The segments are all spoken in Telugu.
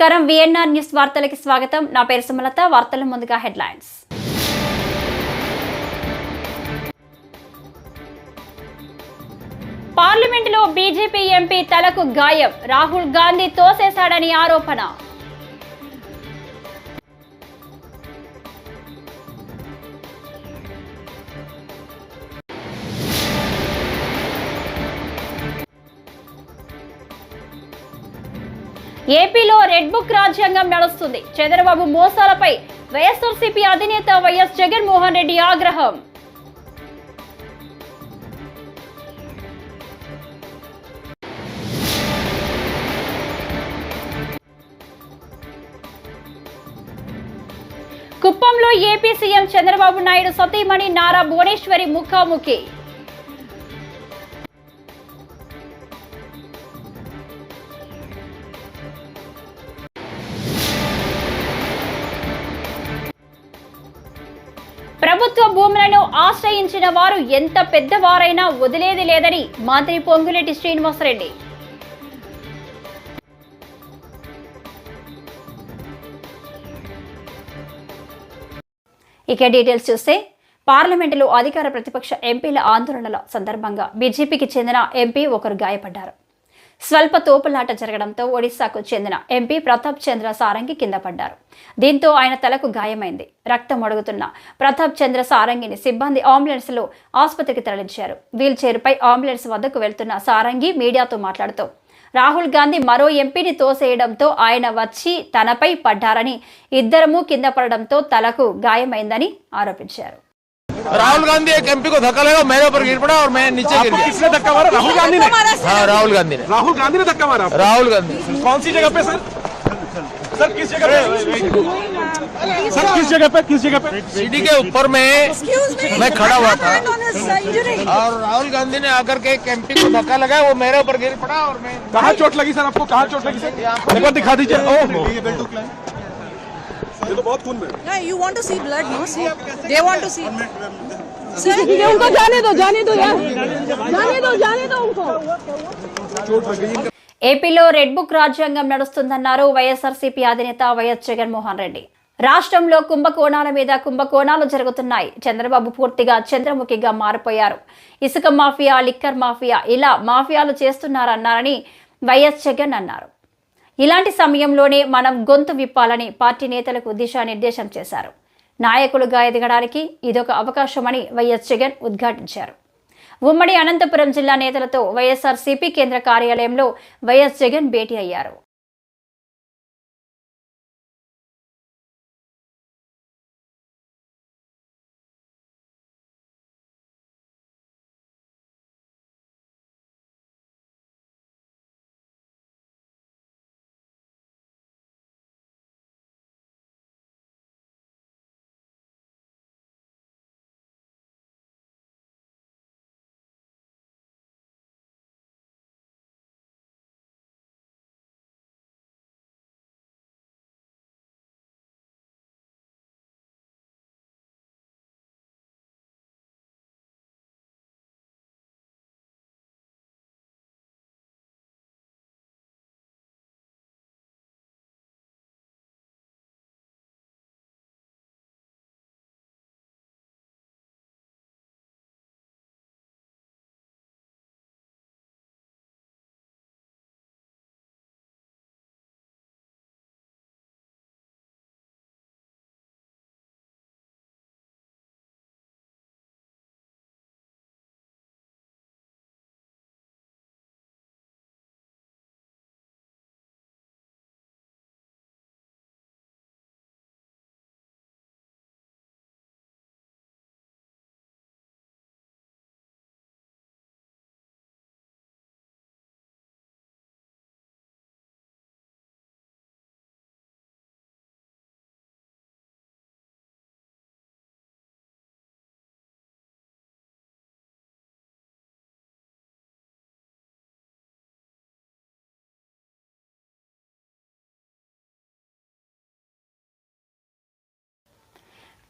నమస్కారం. విఎన్ఆర్ న్యూస్ వార్తలకి స్వాగతం. నా పేరు సుమలత. వార్తల ముందుగా హెడ్లైన్స్. పార్లమెంటులో బీజేపీ ఎంపీ తలకు గాయం. రాహుల్ గాంధీ తోసేశాడని ఆరోపణ. ఏపీలో రెడ్ బుక్ రాజ్యాంగం నడుస్తుంది. చంద్రబాబు మోసాలపై వైఎస్ఆర్సీపీ అధినేత వైఎస్ జగన్మోహన్ రెడ్డి ఆగ్రహం. కుప్పంలో ఏపీ సీఎం చంద్రబాబు నాయుడు సతీమణి నారా భువనేశ్వరి ముఖాముఖి. ప్రభుత్వ భూములను ఆశ్రయించిన వారు ఎంత పెద్దవారైనా వదిలేది లేదని మంత్రి పొంగులేటి శ్రీనివాసరెడ్డి. ఇక డీటెయిల్స్ చూస్తే పార్లమెంటులో అధికార ప్రతిపక్ష ఎంపీల ఆందోళనల సందర్భంగా బీజేపీకి చెందిన ఎంపీ ఒకరు గాయపడ్డారు. స్వల్ప తోపులాట జరగడంతో ఒడిశాకు చెందిన ఎంపీ ప్రతాప్ చంద్ర సారంగి కింద పడ్డారు. దీంతో ఆయన తలకు గాయమైంది. రక్తం అడుగుతున్న ప్రతాప్ చంద్ర సారంగిని సిబ్బంది అంబులెన్స్లో ఆసుపత్రికి తరలించారు. వీల్ చైర్పై అంబులెన్స్ వద్దకు వెళ్తున్న సారంగి మీడియాతో మాట్లాడుతూ రాహుల్ గాంధీ మరో ఎంపీని తోసేయడంతో ఆయన వచ్చి తనపై పడ్డారని ఇద్దరము కింద పడడంతో తలకు గాయమైందని ఆరోపించారు. राहुल गांधी एक एमपी को धक्का लगा मेरे ऊपर गिर पड़ा और मैं नीचे गिर गया किसने धक्का मारा राहुल गांधी ने हाँ राहुल गांधी ने राहुल गांधी ने धक्का मारा राहुल गांधी कौन सी जगह पे सर सर किस जगह पे सर किस जगह पे किस जगह पे सीढ़ी के ऊपर में मैं खड़ा हुआ था. और राहुल गांधी ने आकर के एक एमपी को धक्का लगाया वो मेरे ऊपर गिर पड़ा और मैं कहाँ चोट लगी सर आपको कहाँ चोट लगी सर एक बार दिखा दीजिए ओहो ये तो बहुत खून में है। Yeah, you want to see blood, no? See, they want to see. Sir, ये उनको जाने दो जाने दो यार जाने दो जाने दो उनको ఏపీలో రెడ్ బుక్ రాజ్యాంగం నడుస్తుందన్నారు వైఎస్ఆర్సీపీ అధినేత వైఎస్ జగన్మోహన్ రెడ్డి రాష్ట్రంలో కుంభకోణాల మీద కుంభకోణాలు జరుగుతున్నాయి చంద్రబాబు పూర్తిగా చంద్రముఖిగా మారిపోయారు ఇసుక మాఫియా లిక్కర్ మాఫియా ఇలా మాఫియాలు చేస్తున్నారన్నారని వైఎస్ జగన్ అన్నారు ఇలాంటి సమయంలోనే మనం గొంతు విప్పాలని పార్టీ నేతలకు దిశానిర్దేశం చేశారు. నాయకులుగా ఎదగడానికి ఇదొక అవకాశమని వైఎస్ జగన్ ఉద్ఘాటించారు. ఉమ్మడి అనంతపురం జిల్లా నేతలతో వైఎస్ఆర్సీపీ కేంద్ర కార్యాలయంలో వైఎస్ జగన్ భేటీ అయ్యారు.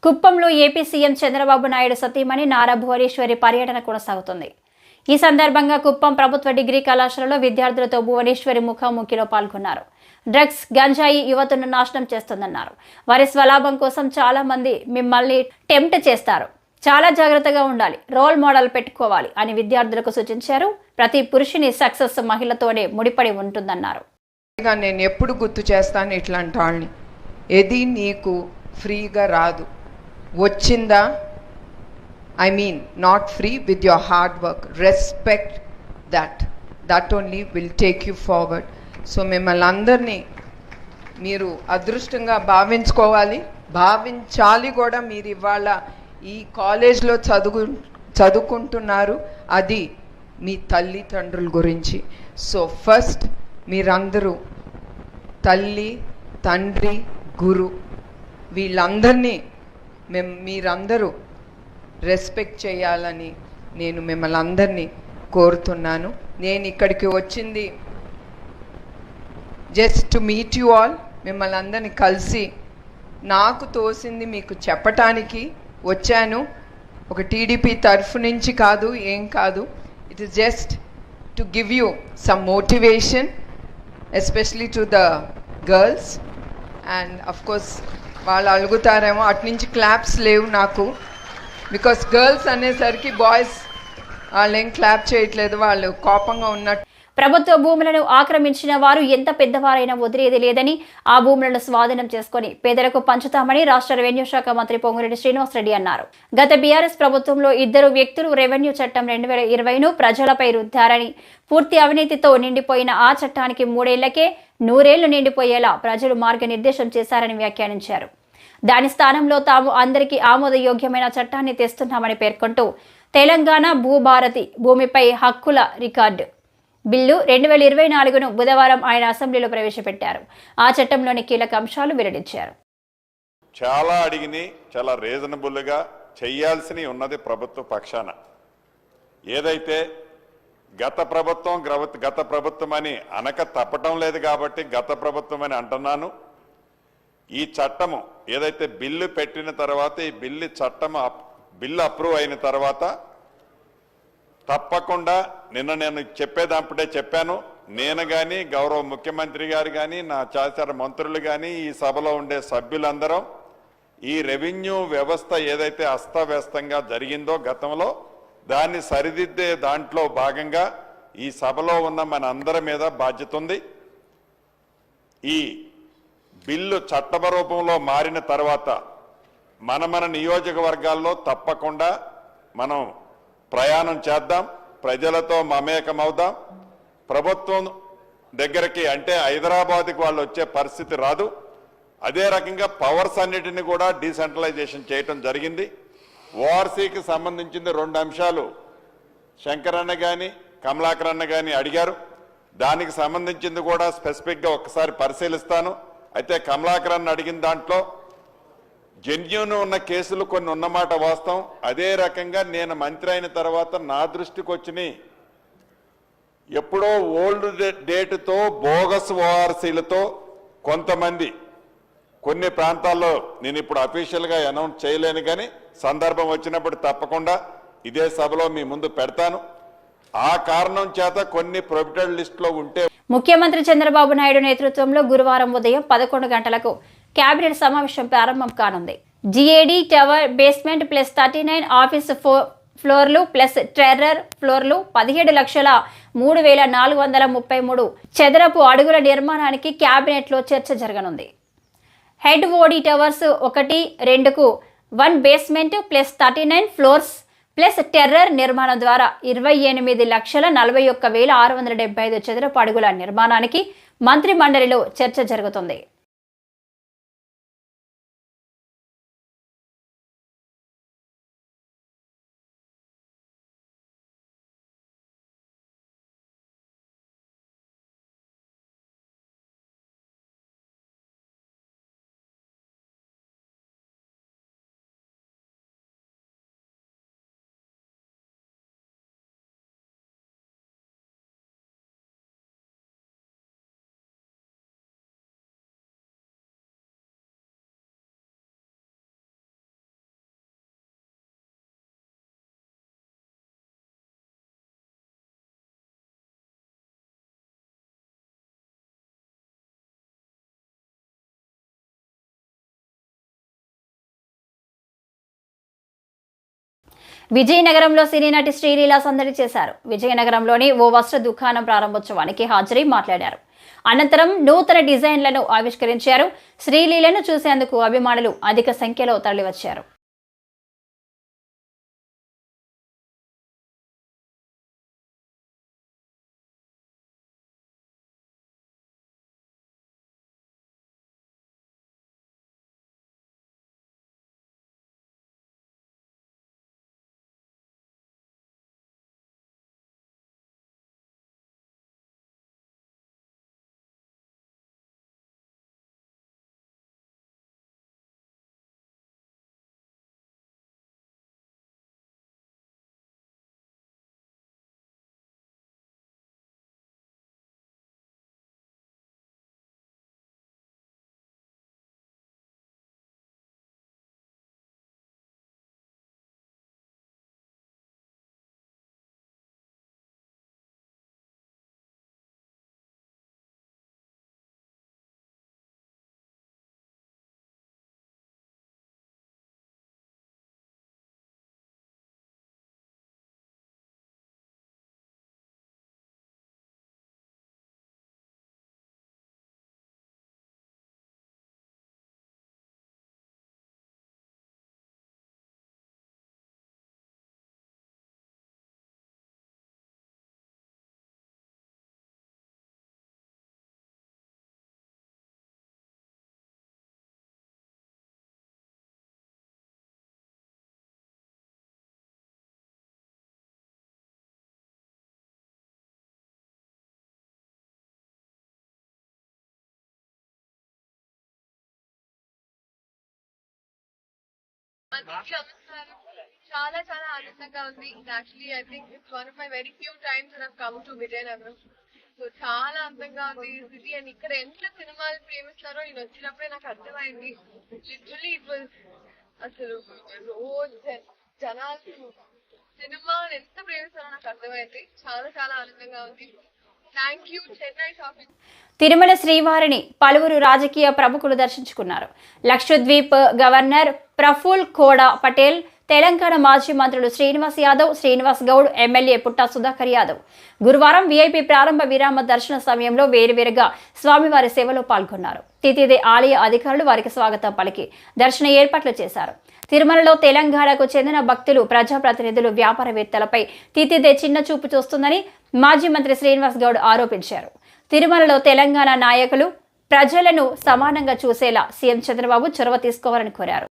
కుప్పంలో ఏపీ సీఎం చంద్రబాబు నాయుడు సతీమణి నారా భువనేశ్వరి పర్యటన కొనసాగుతుంది. ఈ సందర్భంగా కుప్పం ప్రభుత్వ డిగ్రీ కళాశాలలో విద్యార్థులతో భువనేశ్వరి ముఖాముఖిలో పాల్గొన్నారు. డ్రగ్స్ గంజాయి యువతను నాశనం చేస్తుందన్నారు. వారి స్వలాభం కోసం చాలా మంది మిమ్మల్ని టెంప్ట్ చేస్తారు. చాలా జాగ్రత్తగా ఉండాలి రోల్ మోడల్ పెట్టుకోవాలి అని విద్యార్థులకు సూచించారు. ప్రతి పురుషుని సక్సెస్ మహిళతోనే ముడిపడి ఉంటుందన్నారు. నేను ఎప్పుడు గుర్తు చేస్తాను ఇట్లాంటి వాళ్ళని. ఏది నీకు ఫ్రీగా రాదు. వచ్చిందా? I mean not free with your hard work respect that that only will take you forward so మిమ్మల్ని అందరినీ మీరు అదృష్టంగా భావించుకోవాలి. భావించాలి కూడా మీరు ఇవాళ ఈ కాలేజ్లో చదువు చదువుకుంటున్నారు. అది మీ తల్లిదండ్రుల గురించి. సో ఫస్ట్ మీరందరూ తల్లి తండ్రి గురు వీళ్ళందరినీ మేము మీరందరూ రెస్పెక్ట్ చేయాలని నేను మిమ్మల్ని అందరినీ కోరుతున్నాను. నేను ఇక్కడికి వచ్చింది just to meet you all మిమ్మల్ని అందరిని కలిసి నాకు తోసింది మీకు చెప్పటానికి వచ్చాను. ఒక టీడీపీ తరఫు నుంచి కాదు ఏం కాదు. It is just to give you some motivation especially to the girls and of course వాళ్ళు అడుగుతారేమో అటు నుంచి క్లాప్స్ లేవు నాకు. బికాస్ గర్ల్స్ అనేసరికి బాయ్స్ వాళ్ళు ఏం క్లాప్ చేయట్లేదు. వాళ్ళు కోపంగా ఉన్నట్టు ప్రభుత్వ భూములను ఆక్రమించిన వారు ఎంత పెద్దవారైనా వదిలేది లేదని ఆ భూములను స్వాధీనం చేసుకుని పేదలకు పంచుతామని రాష్ట్ర రెవెన్యూ శాఖ మంత్రి పొంగురెడ్డి శ్రీనివాసరెడ్డి అన్నారు. గత బీఆర్ఎస్ ప్రభుత్వంలో ఇద్దరు వ్యక్తులు రెవెన్యూ చట్టం రెండు వేల ఇరవైను ప్రజలపై రుద్దారని పూర్తి అవినీతితో నిండిపోయిన ఆ చట్టానికి మూడేళ్ళకే నూరేళ్ళు నిండిపోయేలా ప్రజలు మార్గనిర్దేశం చేశారని వ్యాఖ్యానించారు. దాని స్థానంలో తాము అందరికీ ఆమోదయోగ్యమైన చట్టాన్ని తెస్తున్నామని పేర్కొంటూ తెలంగాణ భూభారతి భూమిపై హక్కుల రికార్డు బిల్లు రెండు వేల ఇరవై నాలుగును బుధవారం ఆయన అసెంబ్లీలో ప్రవేశపెట్టారు. ఆ చట్టంలోని కీలక అంశాలు వెల్లడించారు. చాలా అడిగిని చాలా రీజనబుల్గా చేయాల్సినవి ఉన్నది ప్రభుత్వ పక్షాన. ఏదైతే గత ప్రభుత్వం గత ప్రభుత్వం అని అనక తప్పటం లేదు కాబట్టి గత ప్రభుత్వం అని అంటున్నాను. ఈ చట్టము ఏదైతే బిల్లు పెట్టిన తర్వాత ఈ బిల్లు చట్టం అప్- బిల్లు అప్రూవ్ అయిన తర్వాత తప్పకుండా నిన్న నేను చెప్పేదాంపడే చెప్పాను. నేను కానీ గౌరవ ముఖ్యమంత్రి గారు కానీ నా చాచార మంత్రులు కానీ ఈ సభలో ఉండే సభ్యులందరం ఈ రెవెన్యూ వ్యవస్థ ఏదైతే అస్తవ్యస్తంగా జరిగిందో గతంలో దాన్ని సరిదిద్దే దాంట్లో భాగంగా ఈ సభలో ఉన్న మన అందరి మీద బాధ్యత ఉంది. ఈ బిల్లు చట్టబ రూపంలో మారిన తర్వాత మన మన నియోజకవర్గాల్లో తప్పకుండా మనం ప్రయాణం చేద్దాం ప్రజలతో మమేకమవుదాం. ప్రభుత్వం దగ్గరికి అంటే హైదరాబాద్కి వాళ్ళు వచ్చే పరిస్థితి రాదు. అదే రకంగా పవర్స్ అన్నిటిని కూడా డీసెంట్రలైజేషన్ చేయటం జరిగింది. ఓఆర్సీకి సంబంధించింది రెండు అంశాలు శంకరన్న కానీ కమలాకరన్న కానీ అడిగారు. దానికి సంబంధించింది కూడా స్పెసిఫిక్గా ఒకసారి పరిశీలిస్తాను. అయితే కమలాకరన్న అడిగిన దాంట్లో జెన్యున్ ఉన్న కేసులు కొన్ని ఉన్నమాట వాస్తవం. అదే రకంగా నేను మంత్రి అయిన తర్వాత నా దృష్టికి వచ్చినాయి ఎప్పుడో ఓల్డ్ డేట్తో బోగస్ ఓఆర్సీలతో కొంతమంది కొన్ని ప్రాంతాల్లో నేను ఇప్పుడు అఫీషియల్గా అనౌన్స్ చేయలేను కానీ సందర్భం వచ్చినప్పుడు తప్పకుండా ఇదే సభలో మీ ముందు పెడతాను. ఆ కారణం చేత కొన్ని ప్రొబిటెడ్ లిస్టులో ఉంటే ముఖ్యమంత్రి చంద్రబాబు నాయుడు నేతృత్వంలో గురువారం ఉదయం పదకొండు గంటలకు కేబినెట్ సమావేశం ప్రారంభం కానుంది. GAD tower basement plus thirty nine office ఫో ఫ్లోర్లు ప్లస్ టెర్రర్ ఫ్లోర్లు పదిహేడు లక్షల మూడు వేల నాలుగు వందల ముప్పై మూడు చదరపు అడుగుల నిర్మాణానికి క్యాబినెట్లో చర్చ జరగనుంది. హెడ్ ఓడి టవర్స్ ఒకటి రెండుకు one basement plus thirty nine floors plus terrace నిర్మాణం ద్వారా ఇరవై ఎనిమిది లక్షల నలభై ఒక్క వేల ఆరు వందల డెబ్బై ఐదు చదరపు అడుగుల నిర్మాణానికి మంత్రి మండలిలో చర్చ జరుగుతుంది. విజయనగరంలో సినీ నటి శ్రీలీల సందడి చేశారు. విజయనగరంలోని ఓ వస్త్ర దుకాణం ప్రారంభోత్సవానికి హాజరై మాట్లాడారు. అనంతరం నూతన డిజైన్లను ఆవిష్కరించారు. శ్రీలీలను చూసేందుకు అభిమానులు అధిక సంఖ్యలో తరలివచ్చారు. చాలా చాలా ఆనందంగా ఉంది. Actually I think it's one of my very few times నాకు కమ్ టు విజయనగరం సో చాలా అందంగా ఉంది సిటీ అండ్ ఇక్కడ ఎంత సినిమాలు ప్రేమిస్తారో నేను వచ్చినప్పుడే నాకు అర్థమైంది. లిటరలీ ఇట్ వాజ్ అసలు రోజు జనాలు సినిమా ఎంత ప్రేమిస్తారో నాకు అర్థమైంది. చాలా చాలా ఆనందంగా ఉంది. తిరుమల శ్రీవారిని పలువురు రాజకీయ ప్రముఖులు దర్శించుకున్నారు. లక్షద్వీప్ గవర్నర్ ప్రఫుల్ కోడా పటేల్ తెలంగాణ మాజీ మంత్రులు శ్రీనివాస్ యాదవ్ శ్రీనివాస్ గౌడ్ ఎమ్మెల్యే పుట్టా సుధాకర్ యాదవ్. గురువారం వీఐపీ ప్రారంభ విరామ దర్శన సమయంలో వేరువేరుగా స్వామివారి సేవలో పాల్గొన్నారు. తితిదే ఆలయ అధికారులు వారికి స్వాగతం పలికి దర్శన ఏర్పాట్లు చేశారు. తిరుమలలో తెలంగాణకు చెందిన భక్తులు ప్రజాప్రతినిధులు వ్యాపారవేత్తలపై తితిదే చిన్న చూపు చూస్తుందని మాజీ మంత్రి శ్రీనివాస్ గౌడ్ ఆరోపించారు. తిరుమలలో తెలంగాణ నాయకులు ప్రజలను సమానంగా చూసేలా సీఎం చంద్రబాబు చొరవ తీసుకోవాలని కోరారు.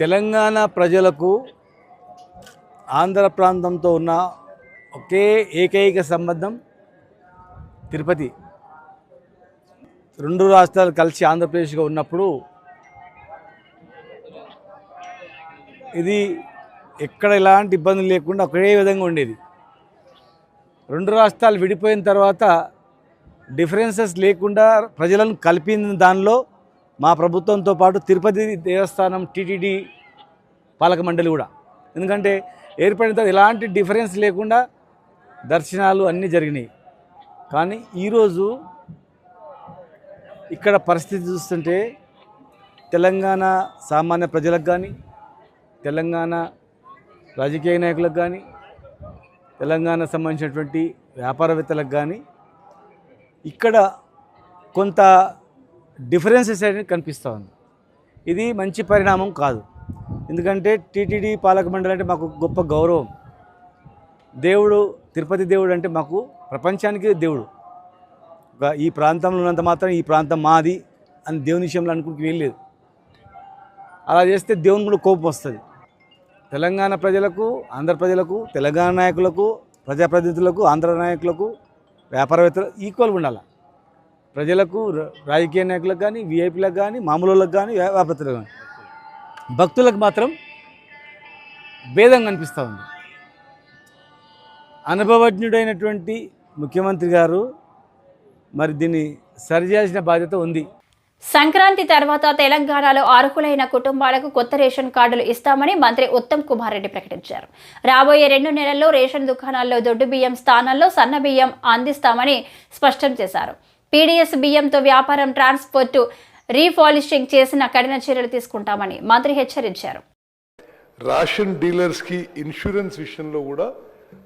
తెలంగాణ ప్రజలకు ఆంధ్ర ప్రాంతంతో ఉన్న ఒకే ఏకైక సంబంధం తిరుపతి. రెండు రాష్ట్రాలు కలిసి ఆంధ్రప్రదేశ్గా ఉన్నప్పుడు ఇది ఎక్కడ ఎలాంటి ఇబ్బందులు లేకుండా ఒకే విధంగా ఉండేది. రెండు రాష్ట్రాలు విడిపోయిన తర్వాత డిఫరెన్సెస్ లేకుండా ప్రజలను కలిపిన దానిలో మా ప్రభుత్వంతో పాటు తిరుపతి దేవస్థానం టీటీడీ పాలక మండలి కూడా. ఎందుకంటే ఏర్పడిన తర్వాత ఎలాంటి డిఫరెన్స్ లేకుండా దర్శనాలు అన్నీ జరిగినాయి. కానీ ఈరోజు ఇక్కడ పరిస్థితి చూస్తుంటే తెలంగాణ సామాన్య ప్రజలకు కానీ తెలంగాణ రాజకీయ నాయకులకు కానీ తెలంగాణ సంబంధించినటువంటి వ్యాపారవేత్తలకు కానీ ఇక్కడ కొంత డిఫరెన్సెస్ అనేది కనిపిస్తూ ఉంది. ఇది మంచి పరిణామం కాదు. ఎందుకంటే టీటీడీ పాలక మండలి అంటే మాకు గొప్ప గౌరవం. దేవుడు తిరుపతి దేవుడు అంటే మాకు ప్రపంచానికి దేవుడు. ఈ ప్రాంతంలో ఉన్నంత మాత్రం ఈ ప్రాంతం మాది అని దేవుని విషయంలో అనుకుంటూ వెళ్ళలేదు అలా చేస్తే దేవుని కూడా కోపం వస్తుంది. తెలంగాణ ప్రజలకు ఆంధ్ర ప్రజలకు తెలంగాణ నాయకులకు ప్రజాప్రతినిధులకు ఆంధ్ర నాయకులకు వ్యాపారవేత్తలు ఈక్వల్గా ఉండాలి. ప్రజలకు రాజకీయ నాయకులకు కానీ విఐపీలకు కానీ మామూలులకు కానీ వ్యాపారస్తులకు కానీ భక్తులకు మాత్రం భేదం కనిపిస్తూ ఉంది. అనుభవజ్ఞుడైనటువంటి ముఖ్యమంత్రి గారు మరి దీన్ని సరిచేసిన బాధ్యత ఉంది. సంక్రాంతి తర్వాత తెలంగాణలో అర్హులైన కుటుంబాలకు కొత్త రేషన్ కార్డులు ఇస్తామని మంత్రి ఉత్తమ్ కుమార్ రెడ్డి ప్రకటించారు. రాబోయే రెండు నెలల్లో రేషన్ దుకాణాల్లో దొడ్డు బియ్యం స్థానంలో సన్న బియ్యం అందిస్తామని స్పష్టం చేశారు. పీడీఎస్ బియ్యంతో వ్యాపారం ట్రాన్స్పోర్ట్ రీపాలిషింగ్ చేసిన కఠిన చర్యలు తీసుకుంటామని మంత్రి హెచ్చరించారు. రేషన్ డీలర్స్కి ఇన్సూరెన్స్ విషయంలో కూడా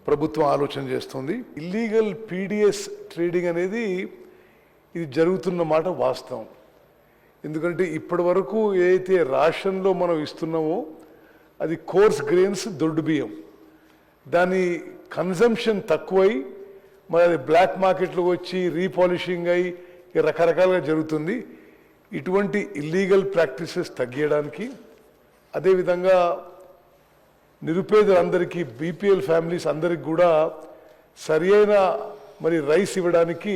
ప్రభుత్వం ఆలోచన చేస్తుంది. ఇల్లీగల్ పీడిఎస్ ట్రేడింగ్ అనేది ఇది జరుగుతున్న మాట వాస్తవం. ఎందుకంటే ఇప్పటి వరకు ఏదైతే రేషన్లో మనం ఇస్తున్నామో అది కోర్స్ గ్రెయిన్స్ దొడ్డు బియ్యం. దాని కన్జంప్షన్ తక్కువై మరి అది బ్లాక్ మార్కెట్లో వచ్చి రీపాలిషింగ్ అయి రకరకాలుగా జరుగుతుంది. ఇటువంటి ఇల్లీగల్ ప్రాక్టీసెస్ తగ్గించడానికి అదేవిధంగా నిరుపేదలందరికీ బీపీఎల్ ఫ్యామిలీస్ అందరికి కూడా సరి అయిన మరి రైస్ ఇవ్వడానికి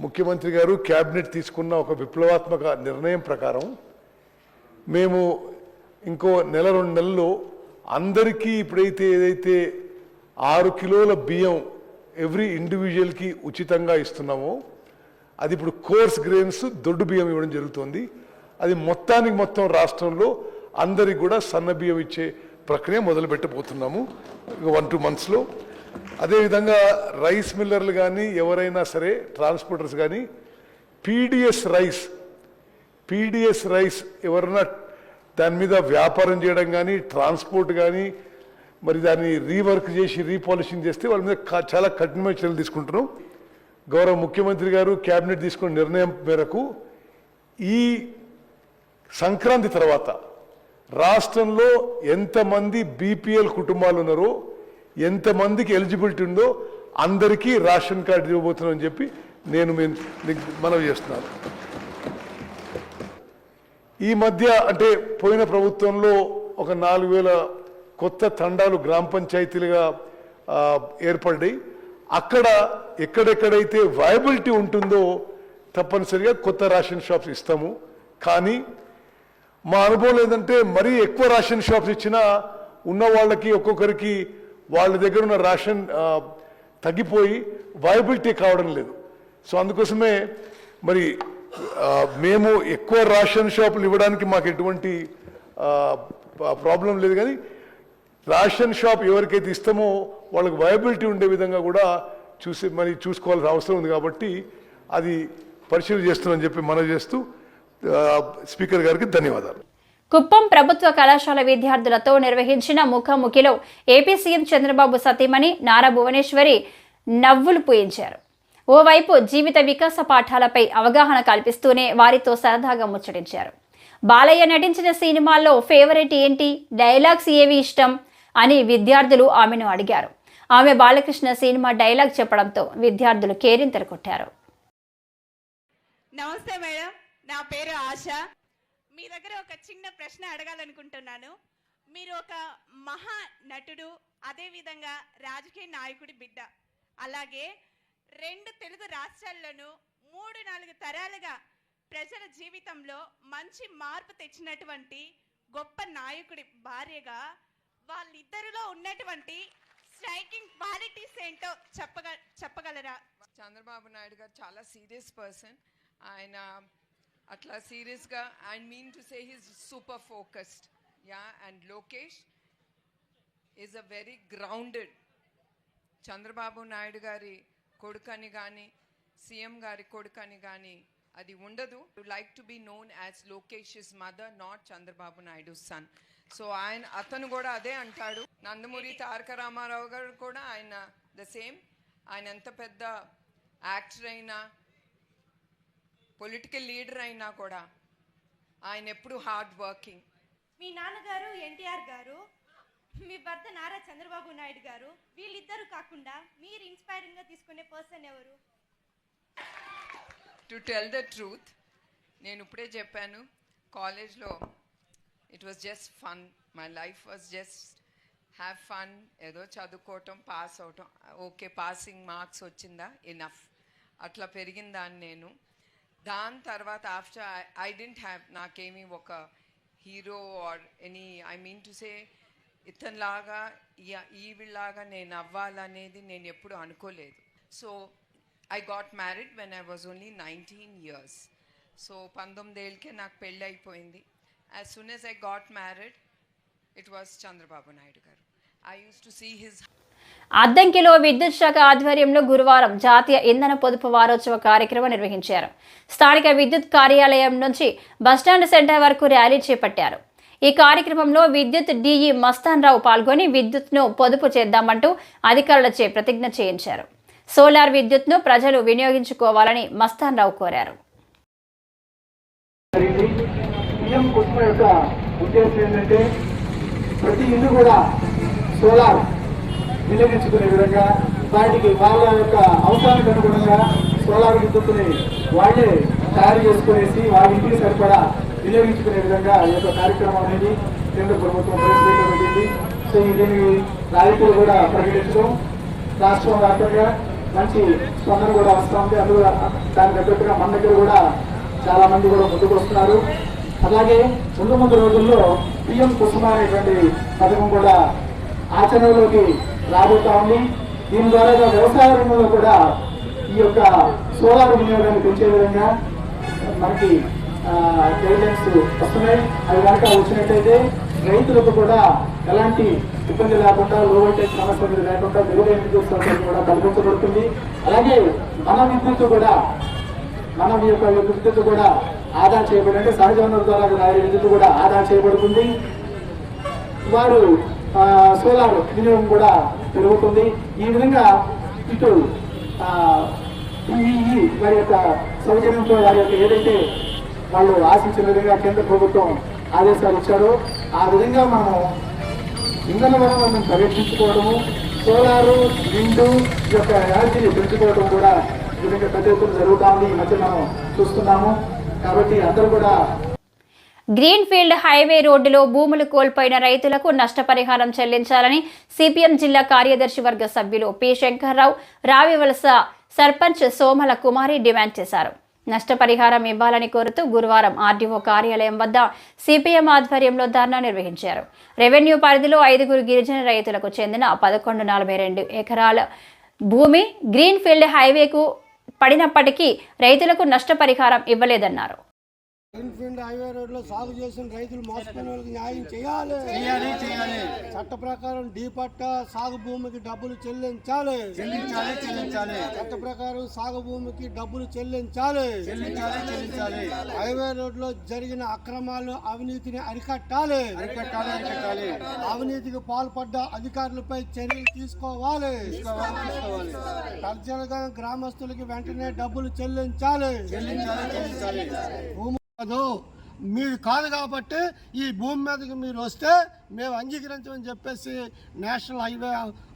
ముఖ్యమంత్రి గారు క్యాబినెట్ తీసుకున్న ఒక విప్లవాత్మక నిర్ణయం ప్రకారం మేము ఇంకో నెల రెండు నెలల్లో అందరికీ ఇప్పుడైతే ఏదైతే ఆరు కిలోల బియ్యం ఎవ్రీ ఇండివిజువల్కి ఉచితంగా ఇస్తున్నామో. అది ఇప్పుడు కోర్స్ గ్రెయిన్స్ దొడ్డు బియ్యం ఇవ్వడం జరుగుతుంది. అది మొత్తానికి మొత్తం రాష్ట్రంలో అందరికి కూడా సన్న బియ్యం ఇచ్చే ప్రక్రియ మొదలుపెట్టబోతున్నాము. వన్ టూ మంత్స్లో. అదేవిధంగా రైస్ మిల్లర్లు కానీ ఎవరైనా సరే ట్రాన్స్పోర్టర్స్ కానీ పీడిఎస్ రైస్ పీడిఎస్ రైస్ ఎవరైనా దాని మీద వ్యాపారం చేయడం కానీ ట్రాన్స్పోర్ట్ కానీ మరి దాన్ని రీవర్క్ చేసి రీపాలిషింగ్ చేస్తే వాళ్ళ మీద చాలా కఠినమైన చర్యలు తీసుకుంటున్నాం. గౌరవ ముఖ్యమంత్రి గారు కేబినెట్ తీసుకున్న నిర్ణయం మేరకు ఈ సంక్రాంతి తర్వాత రాష్ట్రంలో ఎంతమంది బీపీఎల్ కుటుంబాలు ఉన్నారో ఎంతమందికి ఎలిజిబిలిటీ ఉందో అందరికీ రేషన్ కార్డు ఇవ్వబోతున్నామని చెప్పి నేను మీకు మనవి చేస్తున్నాను. ఈ మధ్య అంటే పోయిన ప్రభుత్వంలో ఒక నాలుగు వేల కొత్త తండాలు గ్రామ పంచాయతీలుగా ఆ, ఏర్పడ్డాయి. అక్కడ ఎక్కడెక్కడైతే వయబిలిటీ ఉంటుందో తప్పనిసరిగా కొత్త రేషన్ షాప్స్ ఇస్తాము. కానీ మా అనుభవం ఏంటంటే మరీ ఎక్కువ రేషన్ షాప్స్ ఇచ్చినా ఉన్న వాళ్ళకి ఒక్కొక్కరికి వాళ్ళ దగ్గర ఉన్న రేషన్ తగ్గిపోయి వయబిలిటీ కావడం లేదు. సో అందుకోసమే మరి మేము ఎక్కువ రేషన్ షాపులు ఇవ్వడానికి మాకు ఎటువంటి ప్రాబ్లం లేదు. కానీ రేషన్ షాప్ ఎవరికైతే ఇస్తామో వాళ్ళకి వయబిలిటీ ఉండే విధంగా కూడా చూసి మరి చూసుకోవాల్సిన అవసరం ఉంది కాబట్టి అది పరిశీలన చేస్తున్నామని చెప్పి మనం చేస్తూ స్పీకర్ గారికి ధన్యవాదాలు. కుప్పం ప్రభుత్వ కళాశాల విద్యార్థులతో నిర్వహించిన ముఖాముఖిలో ఏపీ సీఎం చంద్రబాబు సతీమణి నారా భువనేశ్వరి నవ్వులు పూయించారు. ఓవైపు జీవిత వికాస పాఠాలపై అవగాహన కల్పిస్తూనే వారితో సరదాగా ముచ్చటించారు. బాలయ్య నటించిన సినిమాల్లో ఫేవరెట్ ఏంటి? డైలాగ్స్ ఏవి ఇష్టం? అని విద్యార్థులు ఆమెను అడిగారు. ఆమె బాలకృష్ణ సినిమా డైలాగ్ చెప్పడంతో విద్యార్థులు కేరింతలు కొట్టారు. నమస్తే మేడం నా పేరు ఆశ. మీ దగ్గర ఒక చిన్న ప్రశ్న అడగాలనుకుంటున్నాను. మీరు ఒక మహా నటుడు అదేవిధంగా రాజకీయ నాయకుడి బిడ్డ. అలాగే రెండు తెలుగు రాష్ట్రాల్లోనూ మూడు నాలుగు తరాలుగా ప్రజల జీవితంలో మంచి మార్పు తెచ్చినటువంటి గొప్ప నాయకుడి భార్యగా వాళ్ళిద్దరిలో ఉన్నటువంటి స్ట్రైకింగ్ క్వాలిటీస్ ఏంటో చెప్పగ చెప్పగలరా? చంద్రబాబు నాయుడు గారు చాలా సీరియస్ పర్సన్ ఆయన అట్లా సీరియస్గా and mean to say he's super focused yeah and Lokesh is a very grounded Chandrababu Naidu గారి కొడుకని కానీ సీఎం గారి కొడుకని కానీ అది ఉండదు. Like to be known as Lokesh is mother not Chandrababu Naidu son so ఆయన అతను కూడా అదే అంటాడు. నందమూరి తారక రామారావు గారు కూడా ఆయన ద సేమ్ ఆయన ఎంత పెద్ద యాక్టర్ అయినా పొలిటికల్ లీడర్ అయినా కూడా ఆయన ఎప్పుడు హార్డ్ వర్కింగ్ మీ నాన్నగారు ఎన్టీఆర్ గారు మీ భర్త నారా చంద్రబాబు నాయుడు గారు వీళ్ళిద్దరు కాకుండా మీరు ఇన్స్పైరింగ్గా తీసుకునే పర్సన్ ఎవరు? టు టెల్ ద ట్రూత్ నేను ఇప్పుడే చెప్పాను కాలేజ్లో it was just fun my life was just have fun ఏదో చదువుకోవటం పాస్ అవటం. ఓకే పాసింగ్ మార్క్స్ వచ్చిందా? ఇనఫ్ అట్లా పెరిగిందాన్ని నేను. దాని తర్వాత ఆఫ్టర్ ఐ డెంట్ హ్యావ్ నాకేమీ ఒక hero or any I mean to say ఇతనిలాగా ఈ- ఈవిలాగా నేను అవ్వాలనేది నేను ఎప్పుడు అనుకోలేదు. So I got married when I was only nineteen years so పంతొమ్మిదేళ్ళకే నాకు పెళ్ళి అయిపోయింది as soon as I got married it was Chandrababu Naidu గారు. I used to see his అద్దంకిలో విద్యుత్ శాఖ ఆధ్వర్యంలో గురువారం జాతీయ ఇంధన పొదుపు వారోత్సవ కార్యక్రమం నిర్వహించారు. స్థానిక విద్యుత్ కార్యాలయం నుంచి బస్టాండ్ సెంటర్ వరకు ర్యాలీ చేపట్టారు. ఈ కార్యక్రమంలో విద్యుత్ డిఈ మస్తాన్ రావు పాల్గొని విద్యుత్ను పొదుపు చేద్దామంటూ అధికారులచే ప్రతిజ్ఞ చేయించారు. సోలార్ విద్యుత్ను ప్రజలు వినియోగించుకోవాలని మస్తాన్ రావు కోరారు. పిఎం యొక్క ఉద్దేశం ఏంటంటే ప్రతి ఇల్లు కూడా సోలార్ వినియోగించుకునే విధంగా వాటికి వాళ్ళ యొక్క అవసరానికి అనుగుణంగా సోలార్ విద్యుత్తుని వాళ్ళే తయారు చేసుకునేసి వాళ్ళ ఇంటికి సరిపడా వినియోగించుకునే విధంగా ఈ యొక్క కార్యక్రమం అనేది కేంద్ర ప్రభుత్వం ప్రవేశపెట్టింది సో ఈ దీనికి నాయకులు కూడా ప్రకటించడం రాష్ట్రం వ్యాప్తంగా మంచి స్పందన కూడా వస్తూ ఉంది అందులో దానికి తగ్గట్టుగా మన దగ్గర కూడా చాలా మంది కూడా ముందుకు వస్తున్నారు. అలాగే ముందు ముందు రోజుల్లో పిఎం కుసుమ అనేటువంటి పథకం కూడా ఆచరణలోకి రాబోతా ఉంది. దీని ద్వారా వ్యవసాయ రంగంలో కూడా ఈ యొక్క సోలార్ వినియోగాన్ని పెంచే విధంగా మనకి గైడ్లైన్స్ వస్తున్నాయి. అవి కనుక వచ్చినట్టయితే రైతులకు కూడా ఎలాంటి ఇబ్బంది లేకుండా లో వోల్టేజ్ సమస్య లేకుండా మెరుగైన విద్యుత్ సౌకర్యం కూడా కల్పించబడుతుంది. అలాగే మన విద్యుత్ కూడా మనం ఈ యొక్క విద్యుత్ కూడా ఆదా చేయబడి అంటే సహజ వనరుల ద్వారా కూడా విద్యుత్ కూడా ఆదా చేయబడుతుంది. వారు సోలార్ వినియోగం కూడా పెరుగుతుంది. ఈ విధంగా ఇటు పిఈఈ ఈ వారి యొక్క సౌజన్యంతో వారి యొక్క ఏదైతే వాళ్ళు ఆశించిన విధంగా కేంద్ర ప్రభుత్వం ఆదేశాలు ఇచ్చారో ఆ విధంగా మనం ఇంధన వనరులను పరీక్షించుకోవడము సోలారు విండు యొక్క ఎనర్జీని పెంచుకోవడం కూడా విధంగా పెద్ద ఎత్తున జరుగుతా ఉంది. ఈ మధ్య మనం చూస్తున్నాము. కాబట్టి అందరూ కూడా గ్రీన్ ఫీల్డ్ హైవే రోడ్డులో భూములు కోల్పోయిన రైతులకు నష్టపరిహారం చెల్లించాలని సిపిఎం జిల్లా కార్యదర్శి వర్గ సభ్యులు పి శంకర్రావు రావివలస సర్పంచ్ సోమల కుమారి డిమాండ్ చేశారు. నష్టపరిహారం ఇవ్వాలని కోరుతూ గురువారం ఆర్డీఓ కార్యాలయం వద్ద సిపిఎం ఆధ్వర్యంలో ధర్నా నిర్వహించారు. రెవెన్యూ పరిధిలో ఐదుగురు గిరిజన రైతులకు చెందిన పదకొండు నలభై రెండు ఎకరాల భూమి గ్రీన్ ఫీల్డ్ హైవేకు పడినప్పటికీ రైతులకు నష్టపరిహారం ఇవ్వలేదన్నారు గ్రీన్ఫీల్డ్ హైవే రోడ్లో సాగు చేసిన రైతులు మోసపోయిన వాళ్ళకి న్యాయం చేయాలి. చేయాలి చేయాలి. చట్ట ప్రకారం డీ పట్ట సాగు భూమికి డబ్బులు చెల్లించాలి. చెల్లించాలి చెల్లించాలి. చట్ట ప్రకారం సాగు భూమికి డబ్బులు చెల్లించాలి. చెల్లించాలి చెల్లించాలి. హైవే రోడ్లో జరిగిన అక్రమాలు అవినీతిని అరికట్టాలి. అరికట్టాలి అరికట్టాలి. అవినీతికి పాల్పడ్డ అధికారులపై చర్యలు తీసుకోవాలి. తీసుకోవాలి తక్షణంగా గ్రామస్తులకి వెంటనే డబ్బులు చెల్లించాలి. చెల్లించాలి చెల్లించాలి. భూమి కాదు. మీది కాదు కాబట్టి ఈ భూమి మీదకి మీరు వస్తే మేము అంగీకరించమని చెప్పేసి నేషనల్ హైవే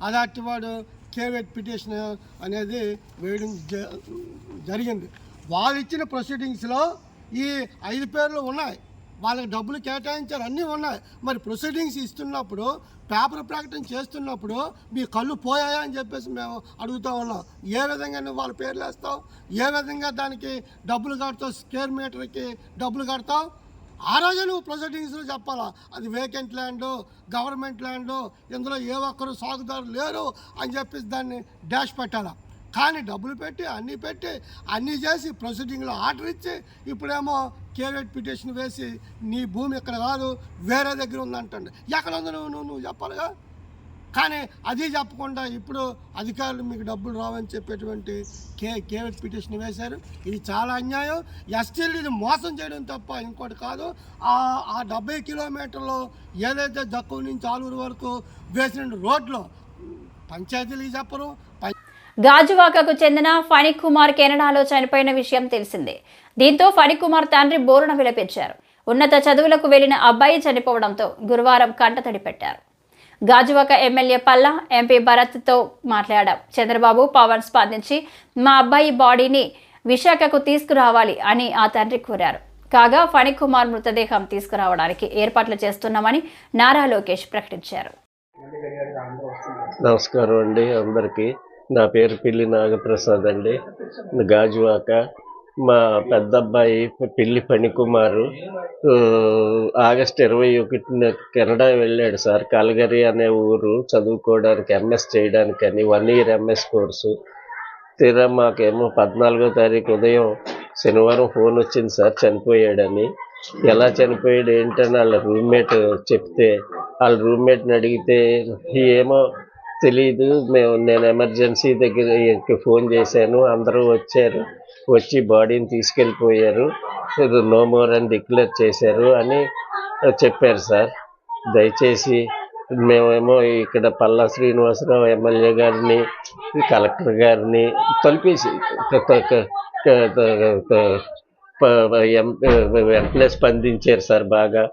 అథారిటీ వాడు కేవెట్ పిటిషన్ అనేది వేయడం జ- జరిగింది. వాళ్ళు ఇచ్చిన ప్రొసీడింగ్స్లో ఈ ఐదు పేర్లు ఉన్నాయి. వాళ్ళకి డబ్బులు కేటాయించారు అన్నీ ఉన్నాయి. మరి ప్రొసీడింగ్స్ ఇస్తున్నప్పుడు పేపర్ ప్రకటన చేస్తున్నప్పుడు మీ కళ్ళు పోయాయా అని చెప్పేసి మేము అడుగుతూ ఉన్నాం. ఏ విధంగా నువ్వు వాళ్ళ పేర్లు వేస్తావు? ఏ విధంగా దానికి డబ్బులు కడతావు? స్క్వేర్ మీటర్కి డబ్బులు కడతావు? ఆ రోజే నువ్వు ప్రొసీడింగ్స్లో చెప్పాలా? అది వేకెంట్ ల్యాండ్ గవర్నమెంట్ ల్యాండ్ ఇందులో ఏ ఒక్కరు సాగుదారు లేరు అని చెప్పేసి దాన్ని డాష్ పెట్టాలా? కానీ డబ్బులు పెట్టి అన్నీ పెట్టి అన్నీ చేసి ప్రొసీడింగ్లో ఆర్డర్ ఇచ్చి ఇప్పుడేమో కేవేట్ పిటిషన్ వేసి నీ భూమి ఇక్కడ కాదు వేరే దగ్గర ఉందంటండి. ఎక్కడ ఉంది నువ్వు నువ్వు నువ్వు చెప్పాలిగా? కానీ అది చెప్పకుండా ఇప్పుడు అధికారులు మీకు డబ్బులు రావని చెప్పేటువంటి కే కేవెట్ పిటిషన్ వేశారు. ఇది చాలా అన్యాయం. ఎస్టీలు ఇది మోసం చేయడం తప్ప ఇంకోటి కాదు. ఆ డెబ్బై కిలోమీటర్లు ఏదైతే దక్కువ నుంచి ఆలూరు వరకు వేసిన రోడ్లో పంచాయతీలకు చెప్పరు. పం- గాజువాకకు చెందిన ఫణిక్ కుమార్ కెనడాలో చనిపోయిన విషయం తెలిసిందే. దీంతో ఫణిక్ కుమార్ తండ్రి బోరున విలపించారు. ఉన్నత చదువులకు వెళ్ళిన అబ్బాయి చనిపోవడంతో గురువారం కంటతడి పెట్టారు. గాజువాక ఎమ్మెల్యే పల్లా ఎంపీ భరత్తో మాట్లాడాం. చంద్రబాబు పవన్ స్పందించి మా అబ్బాయి బాడీని విశాఖకు తీసుకురావాలి అని ఆ తండ్రి కోరారు. కాగా ఫణిక్ కుమార్ మృతదేహం తీసుకురావడానికి ఏర్పాట్లు చేస్తున్నామని నారా లోకేష్ ప్రకటించారు. నమస్కారం అండి అందరికీ. నా పేరు పిల్లి నాగప్రసాద్ అండి. గాజువాక. మా పెద్ద అబ్బాయి పిల్లి పణికుమారు ఆగస్ట్ ఇరవై ఒకటిన కెనడా వెళ్ళాడు సార్. కల్గరి అనే ఊరు చదువుకోవడానికి ఎంఎస్ చేయడానికి అని వన్ ఇయర్ ఎంఎస్ కోర్సు. తీరా మాకేమో పద్నాలుగో తారీఖు ఉదయం శనివారం ఫోన్ వచ్చింది సార్ చనిపోయాడని. ఎలా చనిపోయాడు ఏంటని వాళ్ళ రూమ్మేట్ చెప్తే వాళ్ళ రూమ్మేట్ని అడిగితే ఏమో తెలియదు మేము నేను ఎమర్జెన్సీ దగ్గర ఫోన్ చేశాను. అందరూ వచ్చారు. వచ్చి బాడీని తీసుకెళ్ళిపోయారు. నో మోర్ అని డిక్లేర్ చేశారు అని చెప్పారు సార్. దయచేసి మేమేమో ఇక్కడ పల్లా శ్రీనివాసరావు ఎమ్మెల్యే గారిని కలెక్టర్ గారిని తలిపేసి క- వెంటనే స్పందించారు సార్ బాగా.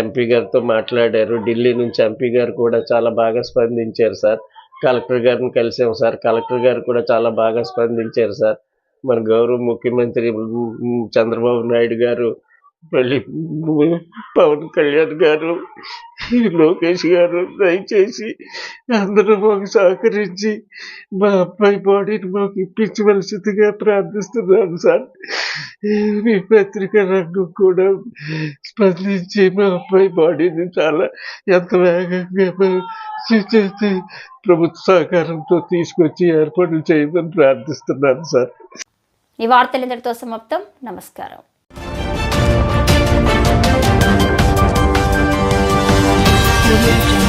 ఎంపీ గారితో మాట్లాడారు. ఢిల్లీ నుంచి ఎంపీ గారు కూడా చాలా బాగా స్పందించారు సార్. కలెక్టర్ గారిని కలిసాం సార్. కలెక్టర్ గారు కూడా చాలా బాగా స్పందించారు సార్. మన గౌరవ ముఖ్యమంత్రి చంద్రబాబు నాయుడు గారు మళ్ళీ పవన్ కళ్యాణ్ గారు లోకేష్ గారు దయచేసి అందరూ మాకు సహకరించి మా అబ్బాయి బాడీని మాకు ఇప్పించవలసిందిగా ప్రార్థిస్తున్నాను సార్. మీ పత్రికా రంగం కూడా స్పందించి మా అబ్బాయి బాడీని చాలా ఎంత వేగంగా ప్రభుత్వ సహకారంతో తీసుకొచ్చి ఏర్పాట్లు చేయమని ప్రార్థిస్తున్నాను సార్. ఈ వార్తలు ఇంతటితో సమాప్తం. నమస్కారం. Audio Jungle.